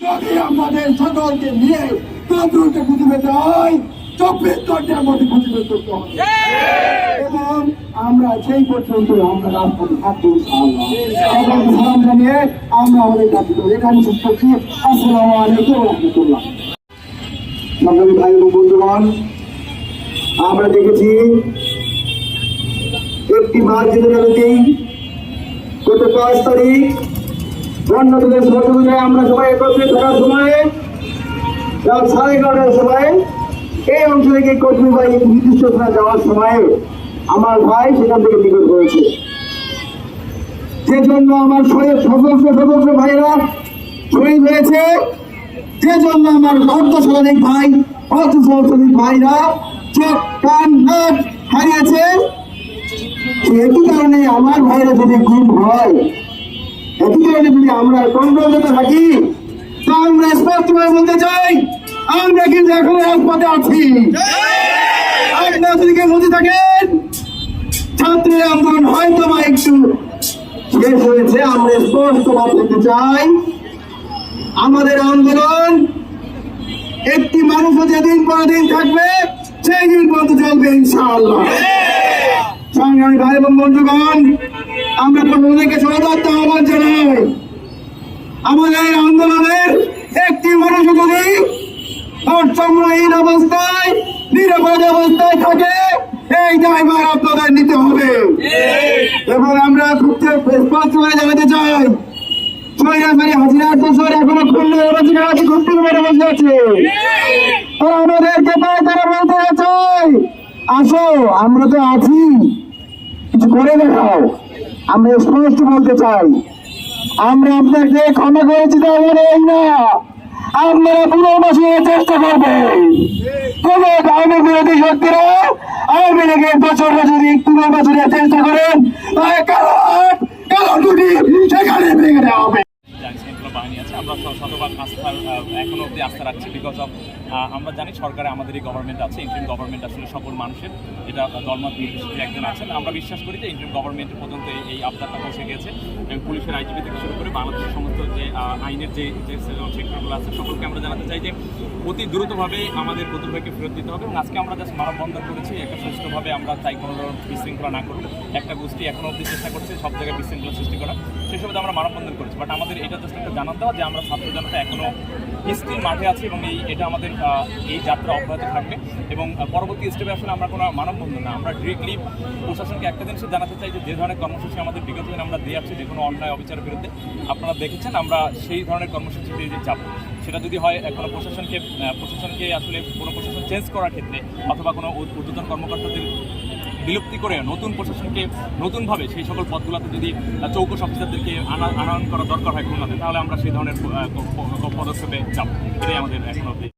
যদি আমাদের সকলকে নিয়ে তন্ত্রকে খুঁজে পেতে হয়, চব্বিশ ঘণ্টার মধ্যে খুঁজে এবং আমরা সেই পর্যন্ত আমরা রাজপথে থাকব, ইনশাআল্লাহ। সালাম জানিয়ে আমরা আমাদের করছি। আসসালামু আলাইকুম রহমতুল্লাহ। ভাই এবং বন্ধুগণ, আমরা দেখেছি একটি মাস যেতে গেলেতেই গত পাঁচ তারিখ বন্যদের সহযোগিতায় আমরা সবাই একত্রে থাকার সময়ে সাড়ে এগারোটার সময়, এই অংশ থেকে কচুরবাই নির্দিষ্ট স্থানে যাওয়ার সময় আমার ভাই সেখান থেকে নিকট হয়েছে। যে জন্য আমার শরীর সদস্য সদস্য ভাইরা শহীদ হয়েছে। যে জন্য আমার অর্ধ শতাধিক ভাই অর্ধ শতাধিক ভাইরা চোখ, কান হারিয়েছে। একই কারণে আমার ভাইরা যদি গুম হয় আমরা থাকি চাই, আমরা কিন্তু এখন থাকেন, ছাত্রের আন্দোলন একটু চাই, আমাদের আন্দোলন একটি মানুষও যেদিন পরদিন থাকবে, সেই দিন পর্যন্ত চলবে ইনশাআল্লাহ। সংগ্রামী ভাই এবং বন্ধুগণ আমরা প্রথমকে সৌদার্থ আহ্বান জানাই। আমাদের আন্দোলনের একটি মানুষ যদি ভারসাম্যহীন অবস্থায়, নিরাপদ অবস্থায় থাকে, এই ড্রাইভার আপনাদের নিতে হবে। এবং আমরা জানাতে চাই আমরা তো আছি, কিছু করে দেখাও। আমরা স্পষ্ট বলতে চাই। আমরা আপনাকে ক্ষমা করেছি, তা মনে না। আপনারা পুনর্বাসনের চেষ্টা করবেন। কোন আওয়ামী বিরোধী শক্তিরা আওয়ামী লীগের বছর যদি পুনর্বাসনের চেষ্টা করেন এখনও আস্থা রাখছি বিকজ অফ আমরা জানি সরকারে আমাদের এই গভর্নমেন্ট আছে ইন্টারিম গভর্নমেন্ট আসলে সকল মানুষের এটা দলমত নির্বিশেষে একজন আছেন। আমরা বিশ্বাস করি যে ইন্টারিম গভর্নমেন্টের পর্যন্ত এই- আবদারটা পৌঁছে গেছে এবং পুলিশের আইজিপি থেকে শুরু করে বাংলাদেশের সমস্ত যে আইনের যে সেক্টরগুলো আছে, সকলকে আমরা জানাতে চাই যে অতি দ্রুতভাবে আমাদের কর্তৃপক্ষকে ফেরত দিতে হবে এবং আজকে আমরা জাস্ট মানববন্ধন করেছি, একটা সুষ্ঠুভাবে আমরা চাই কোনো বিশৃঙ্খলা না করুক। একটা গোষ্ঠী এখনও অবধি চেষ্টা করছে সব জায়গায় বিশৃঙ্খলা সৃষ্টি করা সেই সুবাদে আমরা মানববন্ধন করেছি। বাট আমাদের এটা জাস্ট একটা জানাতে দেওয়া যে আমরা ছাত্র জনতা এখনও হিস্ট্রির মাঠে আছি এবং এই এটা আমাদের এই যাত্রা অব্যাহত থাকবে। এবং পরবর্তী স্টেপে আসলে আমরা কোনো মানববন্ধন না। আমরা ডিরেক্টলি প্রশাসনকে একটা জিনিস জানাতে চাই যে যে ধরনের কর্মসূচি আমাদের বিগত দিনে আমরা দিয়ে আসছি, যে কোনো অন্যায়, অবিচারের বিরুদ্ধে, আপনারা দেখেছেন, আমরা সেই ধরনের কর্মসূচি দিয়ে যে যাব। সেটা যদি হয় কোনো প্রশাসনকে প্রশাসনকে আসলে কোনো প্রশাসন চেঞ্জ করার ক্ষেত্রে, অথবা কোনো ঊর্ধ্বতন কর্মকর্তাদের বিলুপ্তি করে নতুন প্রশাসনকে নতুনভাবে সেই সকল পদগুলোতে যদি চৌকস অফিসারদেরকে আনা আনয়ন করা দরকার হয় খুলনাতে, তাহলে আমরা সেই ধরনের পদক্ষেপে যাব। এটাই আমাদের এখন অবধি